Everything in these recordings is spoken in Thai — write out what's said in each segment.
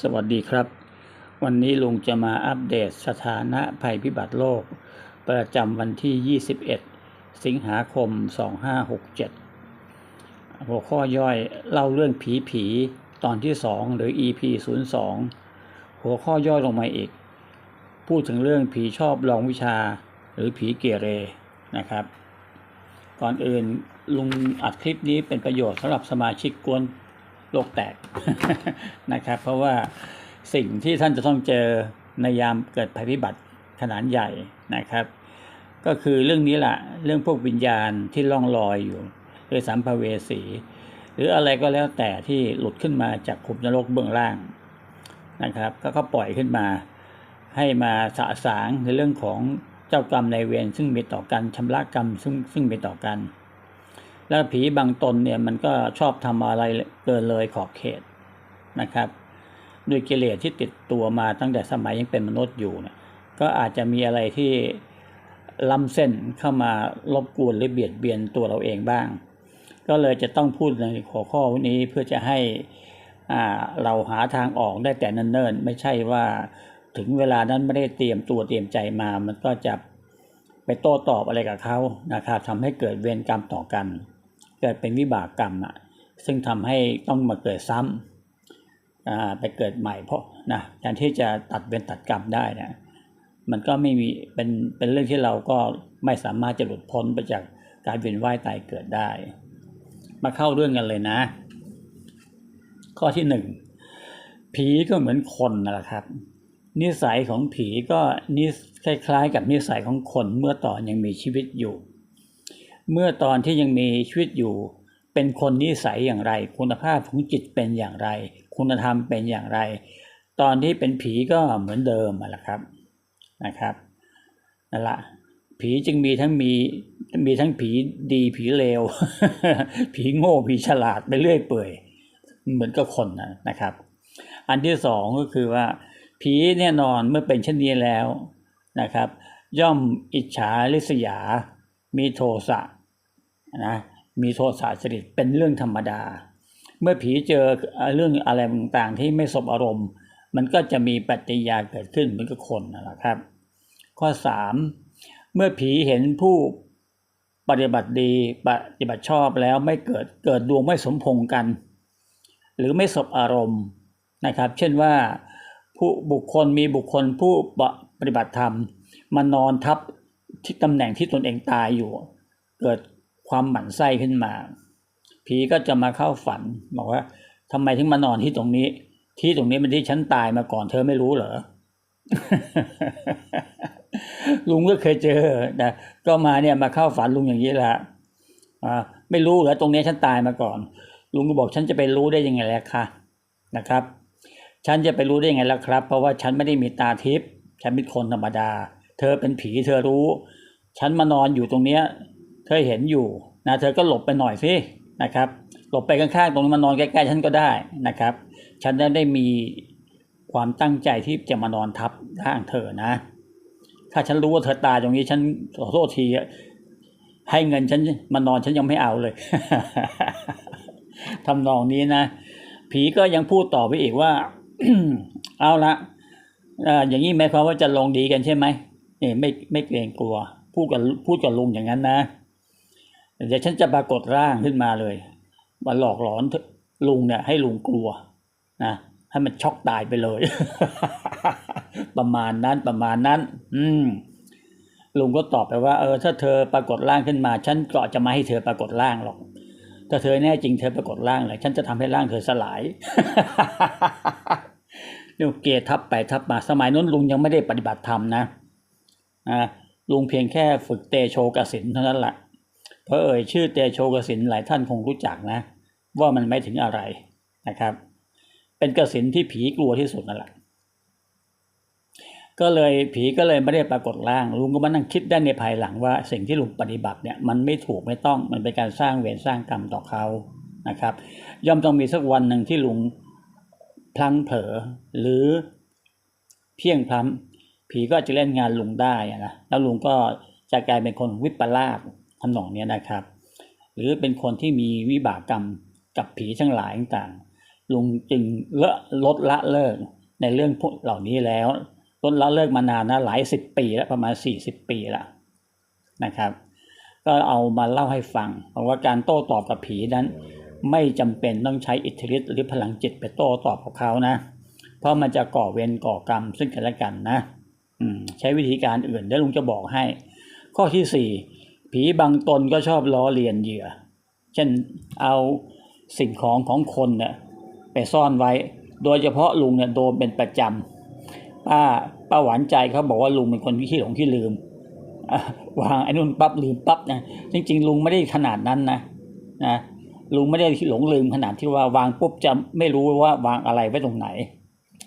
สวัสดีครับ วันนี้ลุงจะมาอัปเดตสถานะภัยพิบัติโลก ประจำวันที่ 21 สิงหาคม 2567 หัวข้อย่อยเล่าเรื่องผีผีตอนที่ 2 หรือ EP 02 หัวข้อย่อยลงมาอีก พูดถึงเรื่องผีชอบลองวิชาหรือผีเกเรนะครับ ก่อนอื่นลุงอัดคลิปนี้เป็นประโยชน์สำหรับสมาชิกกวน ลกแตกนะครับ เพราะว่าสิ่งที่ท่านจะต้องเจอในยามเกิดภัยพิบัติขนาดใหญ่นะครับ ก็คือเรื่องนี้แหละเรื่องพวกวิญญาณที่ล่องลอยอยู่หรือสัมภเวสี หรืออะไรก็แล้วแต่ที่หลุดขึ้นมาจากขุมนรกเบื้องล่างนะครับ ก็ก็ปล่อยขึ้นมา ให้มาสะสางในเรื่องของเจ้ากรรมในายเวรซึ่งมีต่อกันชำระกรรมซึ่งซึ่งมีต่อกัน แล้วผีบางตนเนี่ยมันก็ชอบทำอะไรเกินเลยขอบเขตนะครับด้วยกิเลสที่ติดตัวมาตั้งแต่สมัยยังเป็นมนุษย์อยู่เนี่ยก็อาจจะมีอะไรที่ล้ำเส้นเข้ามารบกวนหรือเบียดเบียนตัวเราเองบ้าง ก็เลยจะต้องพูดในหัวข้อนี้เพื่อจะให้เราหาทางออกได้แต่เนิ่นๆ ไม่ใช่ว่าถึงเวลานั้นไม่ได้เตรียมตัวเตรียมใจมา มันก็จะไปโต้ตอบอะไรกับเขานะครับทำให้เกิดเวรกรรมต่อกัน เกิดเป็นวิบากกรรมอะซึ่งทำให้ต้องมาเกิดซ้ำอ่าไปเกิดใหม่เพราะนะแทนที่จะตัดเวรตัดกรรมได้นะมันก็ไม่มีเป็นเป็นเรื่องที่เราก็ไม่สามารถจะหลุดพ้นไปจากการเวียนว่ายตายเกิดได้ มาเข้าเรื่องกันเลยนะ ข้อที่หนึ่งผีก็เหมือนคนน่ะครับ นิสัยของผีก็นิสคล้ายๆ กับนิสัยของคนเมื่อตอนยังมีชีวิตอยู่ เมื่อตอนที่ยังมีชีวิตอยู่ เป็นคนนิสัยอย่างไร คุณภาพของจิตเป็นอย่างไร คุณธรรมเป็นอย่างไร ตอนที่เป็นผีก็เหมือนเดิมนั่นแหละครับนะครับนั่นแหละผีจึงมีทั้งมีมีทั้งผีดีผีเลว ผีโง่ผีฉลาดไปเรื่อยเปื่อย เหมือนกับคนนะนะครับ อันที่สองก็คือว่า ผีแน่นอนเมื่อเป็นเช่นนี้แล้วนะครับ ย่อมอิจฉาริษยา มีโทสะ นะมีโทสะจริตเป็นเรื่องธรรมดา เมื่อผีเจอเรื่องอะไรต่างๆที่ไม่สบอารมณ์ มันก็จะมีปฏิกิริยาเกิดขึ้นเหมือนกับคนนะครับ ข้อสามเมื่อผีเห็นผู้ปฏิบัติดีปฏิบัติชอบแล้วไม่เกิดเกิดดวงไม่สมพงกัน หรือไม่สบอารมณ์นะครับ เช่นว่าผู้บุคคลมีบุคคลผู้ปฏิบัติธรรมมานอนทับที่ตำแหน่งที่ตนเองตายอยู่ เกิด ความหมั่นไส้ขึ้นมา ผีก็จะมาเข้าฝัน บอกว่าทำไมถึงมานอนที่ตรงนี้ ที่ตรงนี้เป็นที่ฉันตายมาก่อนเธอไม่รู้เหรอลุงก็เคยเจอนะก็มาเนี่ยมาเข้าฝันลุงอย่างนี้แหละอ่าไม่รู้เหรอตรงนี้ฉันตายมาก่อน ลุงก็บอกฉันจะไปรู้ได้ยังไงแล้วคะนะครับ ฉันจะไปรู้ได้ยังไงล่ะครับ เพราะว่าฉันไม่ได้มีตาทิพย์ฉันเป็นคนธรรมดา เธอเป็นผีเธอรู้ ฉันมานอนอยู่ตรงเนี้ย เธอเห็นอยู่นะเธอก็หลบไปหน่อยสินะครับ หลบไปข้างๆตรงนี้มานอนใกล้ๆฉันก็ได้นะครับ ฉันได้ได้มีความตั้งใจที่จะมานอนทับร่างเธอนะ ถ้าฉันรู้ว่าเธอตายตรงนี้ฉันขอโทษทีให้เงินฉันมานอนฉันยังไม่เอาเลยทำนองนี้นะ ผีก็ยังพูดต่อไปอีกว่าเอาละอย่างนี้หมายความว่าจะลงดีกันใช่ไหมนี่ไม่ไม่เกรงกลัว พูดกับพูดกับลุงอย่างนั้นนะ เดี๋ยวฉันจะปรากฏร่างขึ้นมาเลยมาหลอกหลอนลุงเนี่ยให้ลุงกลัวนะให้มันช็อกตายไปเลย ประมาณนั้นประมาณนั้น อืมลุงก็ตอบไปว่าเออถ้าเธอปรากฏร่างขึ้นมา ฉันก็จะมาให้เธอปรากฏร่างหรอกถ้าเธอแน่จริงเธอปรากฏร่างเลยฉันจะทำให้ร่างเธอสลายเนี่ยเกทับไปทับมาสมัยนั้นลุงยังไม่ได้ปฏิบัติธรรมนะอ่าลุงเพียงแค่ฝึกเตโชกสินเท่านั้นแหละ เพราะเอ่ยชื่อเตโชกสินหลายท่านคงรู้จักนะ ว่ามันไม่ถึงอะไรนะครับ เป็นกสินที่ผีกลัวที่สุดนั่นแหละก็เลยผีก็เลยไม่ได้ปรากฏร่างลุงก็มานั่งคิดได้ในภายหลังว่าสิ่งที่ลุงปฏิบัติเนี่ยมันไม่ถูกไม่ต้องมันเป็นการสร้างเวรสร้างกรรมต่อเขานะครับ ย่อมต้องมีสักวันหนึ่งที่ลุงพลั้งเผลอหรือเพียงพล้ำผีก็จะเล่นงานลุงได้นะแล้วลุงก็จะกลายเป็นคนวิปลาส ทำนองนี้นะครับ หรือเป็นคนที่มีวิบากกรรมกับผีทั้งหลายต่างลุงจึงเลอะลดละเลิกในเรื่องพวกเหล่านี้แล้วลดละเลิกมานานนะหลายสิบปีแล้วประมาณสี่สิบปีแล้วนะครับ ก็เอามาเล่าให้ฟัง เพราะว่าการโต้ตอบกับผีนั้น ไม่จำเป็นต้องใช้อิทธิฤทธิ์หรือพลังจิตไปโต้ตอบกับเขานะ เพราะมันจะก่อเวรก่อกรรมซึ่งกันและกันนะอืใช้วิธีการอื่นเดี๋ยวลุงจะบอกให้ ข้อที่สี่ ผีบางตนก็ชอบล้อเลียนเหยื่อ เช่นเอาสิ่งของของคนเนี่ยไปซ่อนไว้ โดยเฉพาะลุงเนี่ยโดนเป็นประจำป้าป้าหวานใจเขาบอกว่าลุงเป็นคนขี้หลงขี้ลืมวางไอ้นู่นปั๊บลืมปั๊บนะจริง ๆ ลุงไม่ได้ขนาดนั้นนะนะลุงไม่ได้หลงลืมขนาดที่ว่าวางปุ๊บจะไม่รู้ว่าวางอะไรไว้ตรงไหน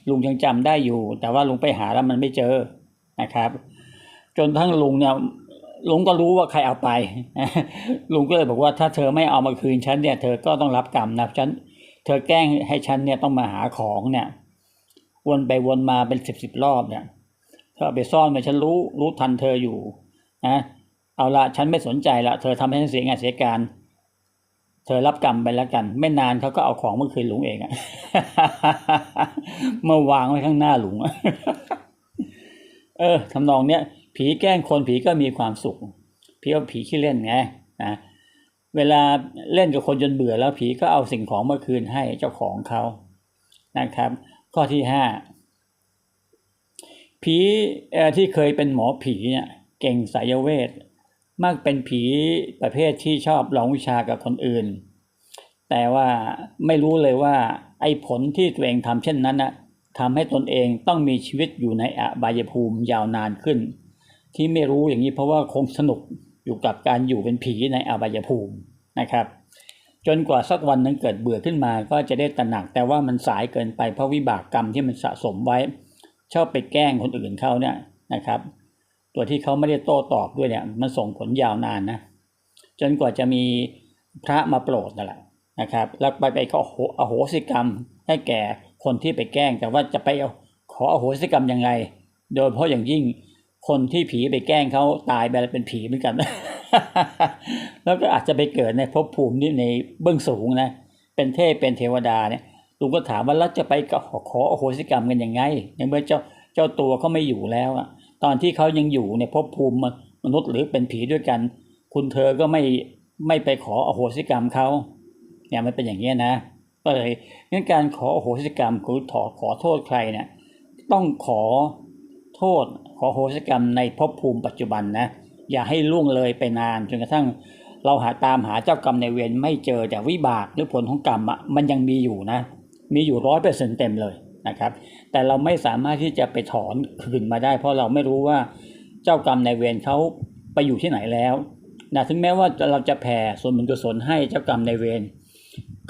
ลุงยังจำได้อยู่ แต่ว่าลุงไปหาแล้วมันไม่เจอนะครับ จนทั้งลุงเนี่ย ลุงก็รู้ว่าใครเอาไป ลุงก็เลยบอกว่าถ้าเธอไม่เอามาคืนฉันเนี่ย เธอก็ต้องรับกรรมนะฉันเธอแกล้งให้ฉันเนี่ยต้องมาหาของเนี่ย วนไปวนมาเป็นสิบสิบรอบเนี่ยเธอไปซ่อนไว้ฉันรู้รู้ทันเธออยู่นะเอาละฉันไม่สนใจละเธอทำให้ฉันเสียงานเสียการ เธอรับกรรมไปแล้วกัน ไม่นานเขาก็เอาของเมื่อคืนลุงเองอะมาวางไว้ข้างหน้าลุงเออทำนองเนี้ย ผีแกล้งคนผีก็มีความสุขผีว่าผีขี้เล่นไงนะเวลาเล่นกับคนจนเบื่อแล้วผีก็เอาสิ่งของมาคืนให้เจ้าของเขานะครับ ข้อที่ห้าผีเอ่อที่เคยเป็นหมอผีเนี่ยเก่งสายเวทมักเป็นผีประเภทที่ชอบลองวิชากับคนอื่น แต่ว่าไม่รู้เลยว่าไอ้ผลที่ตัวเองทำเช่นนั้นนะทำให้ตนเองต้องมีชีวิตอยู่ในอบายภูมิยาวนานขึ้น ที่ไม่รู้อย่างนี้เพราะว่าคงสนุกอยู่กับการอยู่เป็นผีในอาบายภูมินะครับ จนกว่าสักวันนึงเกิดเบื่อขึ้นมาก็จะได้ตระหนักแต่ว่ามันสายเกินไปเพราะวิบากกรรมที่มันสะสมไว้ ชอบไปแกล้งคนอื่นเขาเนี่ยนะครับ ตัวที่เขาไม่ได้โต้ตอบด้วยเนี่ยมันส่งผลยาวนานนะจนกว่าจะมีพระมาโปรดนั่นแหละนะครับ แล้วไปไปขออโหสิกรรมให้แก่คนที่ไปแกล้งแต่ว่าจะไปเอาขออโหสิกรรมยังไง โดยเฉพาะอย่างยิ่ง คนที่ผีไปแกล้งเขาตายไปแล้วเป็นผีเหมือนกัน แล้วก็อาจจะไปเกิดในภพภูมินี่ในเบื้องสูงนะ เป็นเทพเป็นเทวดาเนี่ยลุงก็ถามว่าแล้วจะไปขอขอโหสิกรรมกันยังไงในเมื่อเจ้าเจ้าตัวเขาไม่อยู่แล้วอะตอนที่เขายังอยู่ในภพภูมิมนุษย์หรือเป็นผีด้วยกัน คุณเธอก็ไม่ไม่ไปขออโหสิกรรมเขาเนี่ยมันเป็นอย่างนี้นะก็เลยงั้นการขออโหสิกรรมคือขอขอโทษใครเนี่ยต้องขอ โทษขอโหสิกรรมในภพภูมิปัจจุบันนะ อย่าให้ล่วงเลยไปนานจนกระทั่งเราหาตามหาเจ้ากรรมในเวรไม่เจอแต่วิบากหรือผลของกรรมอะมันยังมีอยู่นะ มีอยู่ร้อยเปอร์เซ็นเต็มเลยนะครับ แต่เราไม่สามารถที่จะไปถอนคืนมาได้ เพราะเราไม่รู้ว่าเจ้ากรรมในเวรเขาไปอยู่ที่ไหนแล้วนะถึงแม้ว่าเราจะแผ่ส่วนบุญกุศลให้เจ้ากรรมในเวร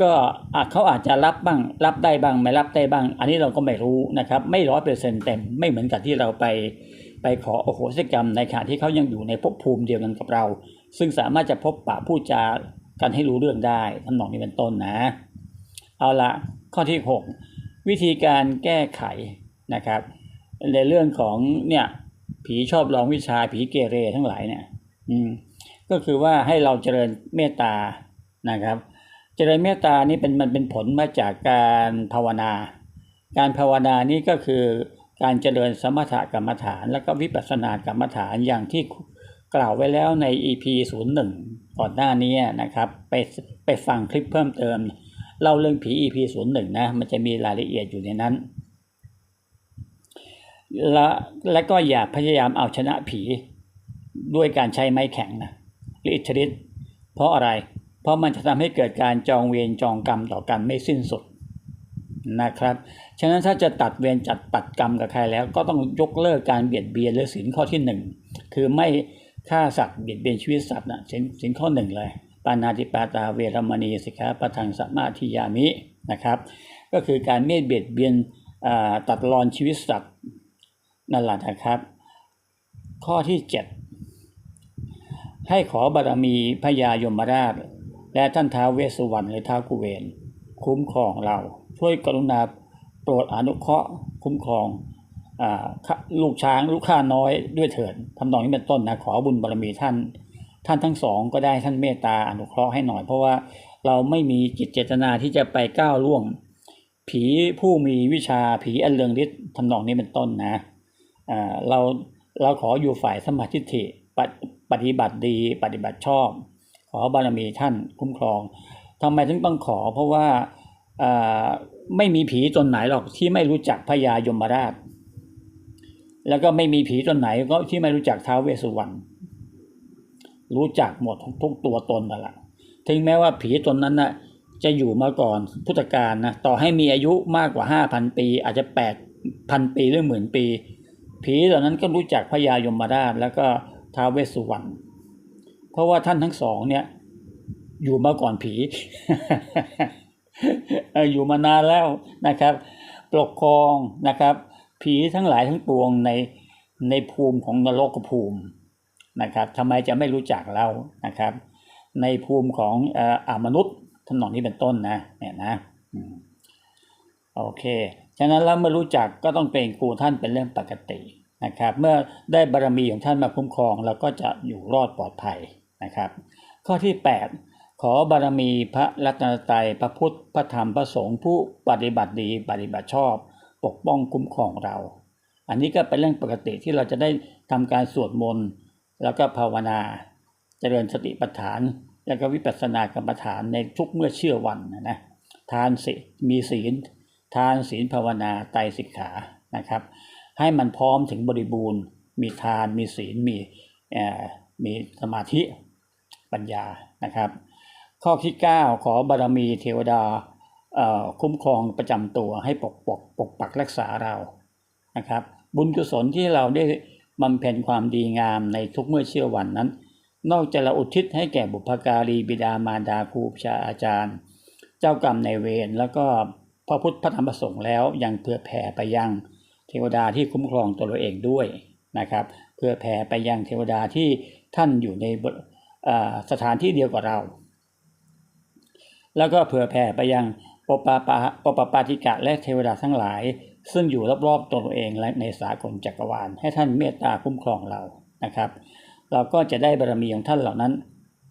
ก็อาจเขาอาจจะรับบ้าง รับได้บ้างไม่รับได้บ้าง อันนี้เราก็ไม่รู้นะครับ ไม่ร้อยเปอร์เซ็นเต็มไม่เหมือนกับที่เราไปไปขอโอโหสิกรรมในขณะที่เขายังอยู่ในภพภูมิเดียวกันกับเรา ซึ่งสามารถจะพบปะพูดจากันให้รู้เรื่องได้ทำนองนี้เป็นต้นนะ เอาละข้อที่ 6 วิธีการแก้ไขนะครับ ในเรื่องของเนี่ยผีชอบลองวิชาผีเกเรทั้งหลายเนี่ย อืมก็คือว่าให้เราเจริญเมตตานะครับ จริญเมตตานี่เป็นมันเป็นผลมาจากการภาวนา การภาวนานี่ก็คือการเจริญสมถกรรมฐาน แล้วก็วิปัสสนากรรมฐานอย่างที่กล่าวไว้แล้วใน EP 01ก่อนหน้านี้นะครับ ไปไปฟังคลิปเพิ่มเติมเล่าเรื่องผี EP 01นะมันจะมีรายละเอียดอยู่ในนั้น และและก็อย่าพยายามเอาชนะผีด้วยการใช้ไม้แข็งนะหรืออิทธิฤทธิ์เพราะอะไรเเพราะมันจะทำให้เกิดการจองเวรจองกรรมต่อกันไม่สิ้นสุดนะครับ ฉะนั้นถ้าจะตัดเวรจัดตัดกรรมกับใครแล้ว ก็ต้องยกเลิกการเบียดเบียนหรือสินข้อที่หนึ่งคือไม่ฆ่าสัตว์เบียดเบียนชีวิตสัตว์นะสินสินข้อหนึ่งเลยปานาติปาตาเวรมณีสิกขาปะทังสัมมาทิยามินะครับ ก็คือการไม่เบียดเบียนตัดรอนชีวิตสัตว์นั่นแหละนะครับ ข้อที่ 7 ให้ขอบารมีพญายมราช และท่านท้าวเวสสุวรรณหรือท้าวกุเวน คุ้มครองเรา ช่วยกรุณาโปรดอนุเคราะห์คุ้มครองอลูกช้างลูกข้าน้อยด้วยเถิดทำนองนี้เป็นต้นนะขอบุญบารมีท่าน ท่านทั้งสองก็ได้ท่านเมตตาอนุเคราะห์ให้หน่อย เพราะว่าเราไม่มีจิตเจตนาที่จะไปก้าวล่วง ผีผู้มีวิชาผีอันเรืองฤทธิ์ทำนองนี้เป็นต้นนะเราเราขออยู่ฝ่ายสมาธิปฏิบัติดีปฏิบัติชอบ ขอบารมีท่านคุ้มครองทำไมถึงต้องขอเพราะว่าไม่มีผีตนไหนหรอกที่ไม่รู้จักพญายมราช แล้วก็ไม่มีผีตนไหนก็ที่ไม่รู้จักท้าวเวสสุวรรณรู้จักหมดทุกตัวตนนั่นแหละถึงแม้ว่าผีตนนั้นน่ะจะอยู่มาก่อนพุทธกาลนะต่อให้มีอายุมากกว่าห้าพันปี อาจจะแปดพันปีหรือหมื่นปี ผีเหล่านั้นก็รู้จักพญายมราช แล้วก็ท้าวเวสสุวรรณ เพราะว่าท่านทั้งสองเนี่ย อยู่มาก่อนผี อยู่มานานแล้วนะครับ ปกครองนะครับ ผีทั้งหลายทั้งปวงในในภูมิของนรกภูมินะครับทำไมจะไม่รู้จักเรานะครับ ในภูมิของอ่ามนุษย์ทำนองนี้เป็นต้นนะเนี่ยนะโอเค ฉะนั้นแล้วเมื่อรู้จักก็ต้องเป็นครูท่านเป็นเรื่องปกตินะครับ เมื่อได้บารมีของท่านมาคุ้มครองเราก็จะอยู่รอดปลอดภัย นะครับ ข้อที่ 8 ขอบารมีพระรัตนตรัยพระพุทธพระธรรมพระสงฆ์ผู้ปฏิบัติดีปฏิบัติชอบ ปกป้องคุ้มครองเรา อันนี้ก็เป็นเรื่องปกติที่เราจะได้ทำการสวดมนต์แล้วก็ภาวนาเจริญสติปัฏฐาน แล้วก็วิปัสสนากรรมฐานในทุกเมื่อเชื่อวันนะนะทานสิมีศีล ทานศีลภาวนาไตรสิกขานะครับ ให้มันพร้อมถึงบริบูรณ์ มีทานมีศีลมีมีสมาธิ ปัญญานะครับ ข้อที่ 9 ขอบารมีเทวดาคุ้มครองประจำตัวให้ปกปกปกปักรักษาเรานะครับ บุญกุศลที่เราได้บำเพ็ญความดีงามในทุกเมื่อเชื่อวันนั้น นอกจากเราอุทิศให้แก่บุพการีบิดามารดาครูชาอาจารย์ เจ้ากรรมในเวรแล้วก็พระพุทธพระธรรมพระสงฆ์แล้วยังเพื่อแผ่ไปยังเทวดาที่คุ้มครองตัวเราเองด้วยนะครับ เพื่อแผ่ไปยังเทวดาที่ท่านอยู่ใน สถานที่เดียวกับเรา แล้วก็เผื่อแผ่ไปยังปปาปาปปปาติกะและเทวดาทั้งหลาย ซึ่งอยู่รอบๆตัวเราเองและในสากลจักรวาล ให้ท่านเมตตาคุ้มครองเรานะครับ เราก็จะได้บารมีของท่านเหล่านั้น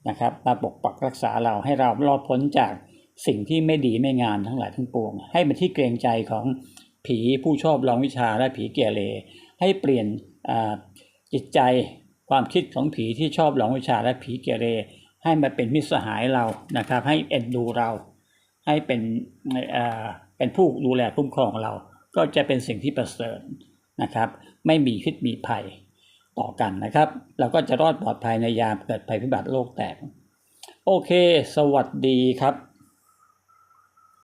นะครับมาปกปักรักษาเราให้เรารอดพ้นจากสิ่งที่ไม่ดีไม่งามทั้งหลายทั้งปวง ให้เป็นที่เกรงใจของผีผู้ชอบลองวิชาและผีเกเรให้เปลี่ยนอ่าจิตใจ ความคิดของผีที่ชอบหลงวิชาและผีเกเร ให้มาเป็นมิตรสหายเรานะครับ ให้เอ็นดูเรา ให้เป็นเอ่อเป็นผู้ดูแลคุ้มครองเรา ก็จะเป็นสิ่งที่ประเสริฐนะครับ ไม่มีพิษมีภัยต่อกันนะครับ เราก็จะรอดปลอดภัยในยามเกิดภัยพิบัติโลกแตก โอเค สวัสดีครับ